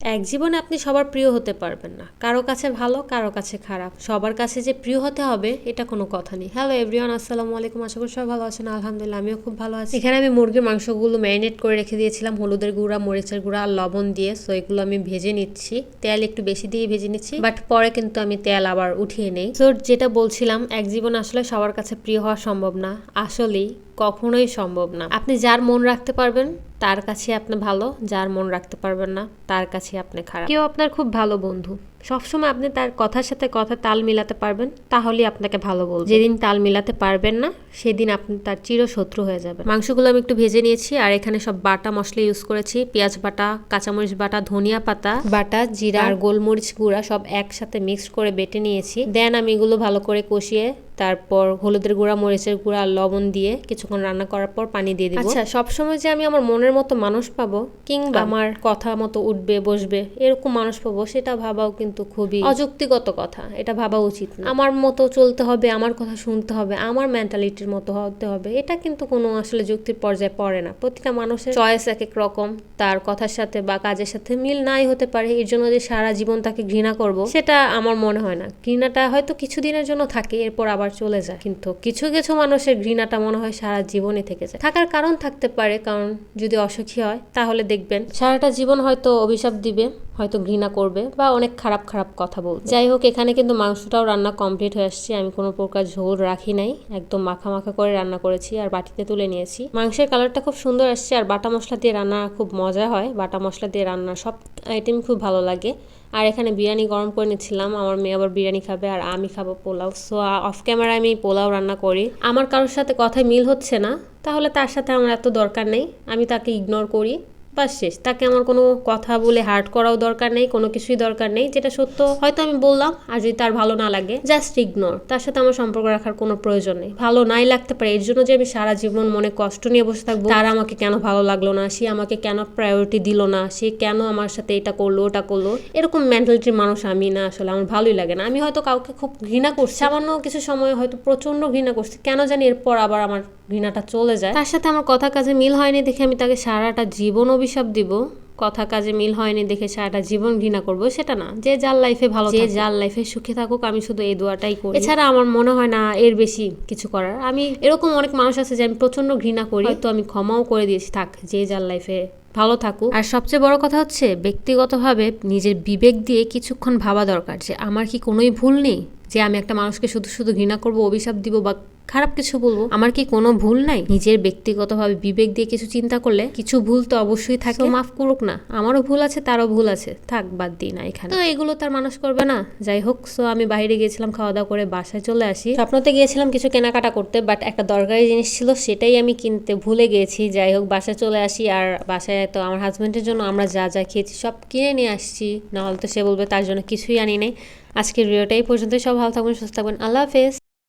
এক জীবনে আপনি সবার প্রিয় হতে পারবেন না। কারও কাছে ভালো, কারও কাছে খারাপ। সবার কাছে যে প্রিয় হতে হবে, এটা কোনো কথা নেই। হ্যালো এভরিওয়ান আসসালামু আলাইকুম। আশা করি সবাই ভালো আছেন। আলহামদুলিল্লাহ, আমিও খুব ভালো আছি। এখানে আমি মুরগির মাংসগুলো ম্যারিনেট করে রেখে দিয়েছিলাম। হলুদের গুঁড়া, মরিচের গুঁড়া, আর লবণ দিয়ে। সো এগুলো আমি ভেজে নিচ্ছি। তেল একটু বেশি দিয়ে ভেজে নিচ্ছি। বাট পরে কিন্তু আমি তেল আবার উঠিয়ে নেই। তো যেটা বলছিলাম, এক জীবন আসলে সবার কাছে প্রিয় হওয়া সম্ভব না। আসলেই কখনোই সম্ভব না। আপনি যার মন রাখতে পারবেন তার কাছে আপনি ভালো, যার মন রাখতে পারবেন না, তার কাছে আপনি খারাপ। কেউ আপনার খুব ভালো বন্ধু। সবসময় আপনি তার কথার সাথে কথা তাল মিলাতে পারবেন তাহলেই আপনাকে ভালো বলবে। যেদিন তাল মিলাতে পারবেন না সেদিন আপনি তার চিরশত্রু হয়ে যাবেন। মাংসগুলো আমি একটু ভেজে নিয়েছি আর এখানে সব বাটা মশলা ইউজ করেছি। পেঁয়াজ বাটা কাঁচামরিচ বাটা ধনিয়া পাতা বাটা জিরা আর গোলমরিচ গুঁড়া সব একসাথে মিক্সড করে বেটে নিয়েছি। দেন আমি এগুলো ভালো করে কষিয়ে তারপর হলুদের গুঁড়া মরিচের গুঁড়া লবণ দিয়ে কিছুক্ষণ রান্না করার পর পানি দিয়ে দিব। আচ্ছা সবসময় যে আমি আমার মনের মতো মানুষ পাবো কিংবা আমার কথা মতো উঠবে বসবে এরকম মানুষ পাবো সেটা ভাবাও কিন্তু খুবই অযুক্তিগত কথা এটা ভাবা উচিত না। আমার মতো চলতে হবে আমার কথা শুনতে হবে আমার মেন্টালিটির মতো হতে হবে এটা কিন্তু কোনো আসলে যুক্তির পর্যায়ে পড়ে না। প্রতিটা মানুষের চয়েস এক এক রকম তার কথার সাথে বা কাজের সাথে মিল নাই হতে পারে এর জন্য যে সারা জীবন তাকে ঘৃণা করব সেটা আমার মনে হয় না। ঘৃণাটা হয়তো কিছুদিনের জন্য থাকে এরপর আবার চলে যায়। কিন্তু কিছু কিছু মানুষের ঘৃণাটা মনে হয় সারা জীবনে থেকে যায়। থাকার কারণ থাকতে পারে কারণ যদি অসুখী হয় তাহলে দেখবেন সারাটা জীবন হয়তো অভিশাপ দিবে হয়তো ঘৃণা করবে বা অনেক খারাপ খারাপ কথা বলবে। যাই হোক, এখানে কিন্তু মাংসটাও রান্না কমপ্লিট হয়ে আসছে। আমি কোনো প্রকার ঝোল রাখি নাই। একদম মাখা মাখা করে রান্না করেছি আর বাটিতে তুলে নিয়েছি। মাংসের কালারটা খুব সুন্দর আসছে আর বাটা মশলা দিয়ে রান্না খুব মজা হয়। বাটা মশলা দিয়ে রান্না সব আইটেম খুব ভালো লাগে। আর এখানে বিরিয়ানি গরম করে নিচ্ছিলাম। আমার মেয়ে আবার বিরিয়ানি খাবে আর আমি খাব পোলাও। সো অফ ক্যামেরা আমি পোলাও রান্না করি। আমার কারোর সাথে কথায় মিল হচ্ছে না। তাহলে তার সাথে আমার এত দরকার নেই। আমি তাকে ইগনোর করি। বাস শেষ। তাকে আমার কোনো কথা বলে হার্ট করাও দরকার নেই, কোনো কিছুই দরকার নেই, যেটা সত্য। হয়তো আমি বললাম, আর যদি তার ভালো না লাগে জাস্ট ইগনোর তার সাথে আমার সম্পর্ক রাখার কোনো প্রয়োজন নেই। ভালো নাই লাগতে পারে, এর জন্য যে আমি সারা জীবন মনে কষ্ট নিয়ে বসে থাকব, তার আমাকে কেন ভালো লাগল না? সে আমাকে কেন প্রায়োরিটি দিল না? সে কেন আমার সাথে এটা করল, ওটা করল? এরকম মেন্টালিটির মানুষ আমি না, আসলে আমার ভালোই লাগে না। আমি হয়তো কাউকে খুব ঘৃণা করছি, সামান্য কিছু সময় হয়তো প্রচণ্ড ঘৃণা করছি, কেন জানি এরপর আবার আমার ঘৃণাটা চলে যায়। তার সাথে আমার কথা কাজে মিল হয়নি দেখে আমি তাকে সারাটা জীবন অভিশাপ দিব। কথা কাজে মিল হয়নি দেখে সারাটা জীবন ঘৃণা করব সেটা না। যে যার লাইফে ভালো যে যার লাইফে সুখে থাকুক আমি শুধু এই দোয়াটাই করি। এছাড়া আমার মনে হয় না এর বেশি কিছু করার। আমি এরকম অনেক মানুষ আছে যে আমি প্রচণ্ড ঘৃণা করি। তো আমি ক্ষমাও করে দিয়েছি থাক যে যার লাইফে ভালো থাকুক। আর সবচেয়ে বড় কথা হচ্ছে ব্যক্তিগতভাবে নিজের বিবেক দিয়ে কিছুক্ষণ ভাবা দরকার যে আমার কি কোনোই ভুল নেই? যে আমি একটা মানুষকে শুধু শুধু ঘৃণা করব অভিশাপ দিব বা খারাপ কিছু বলব? আমার কি কোনো ভুল নাই? নিজের ব্যক্তিগতভাবে বিবেক দিয়ে কিছু চিন্তা করলে কিছু ভুল তো অবশ্যই থাকে। মাফ করুক না আমারও ভুল আছে তারও ভুল আছে। থাক বাদ দিই না এখানে। তো এগুলো তার মানুষ করবে না। যাই হোক সো আমি বাইরে গিয়েছিলাম খাওয়া দাওয়া করে বাসায় চলে আসি। স্বপ্নতে গিয়েছিলাম কিছু কেনাকাটা করতে বাট একটা দরকারি জিনিস ছিল সেটাই আমি কিনতে ভুলে গিয়েছি যাই হোক বাসায় চলে আসি আর বাসায় তো আমার হাজব্যান্ডের জন্য আমরা যা যা খেয়েছি সব কিনে নিয়ে আসছি। নাহলে তো সে বলবে তার জন্য কিছুই আনি নাই। আজকের ভিডিওটা এই পর্যন্ত সব ভালো থাকবেন সুস্থ থাকবেন। আল্লাহ হাফেজ।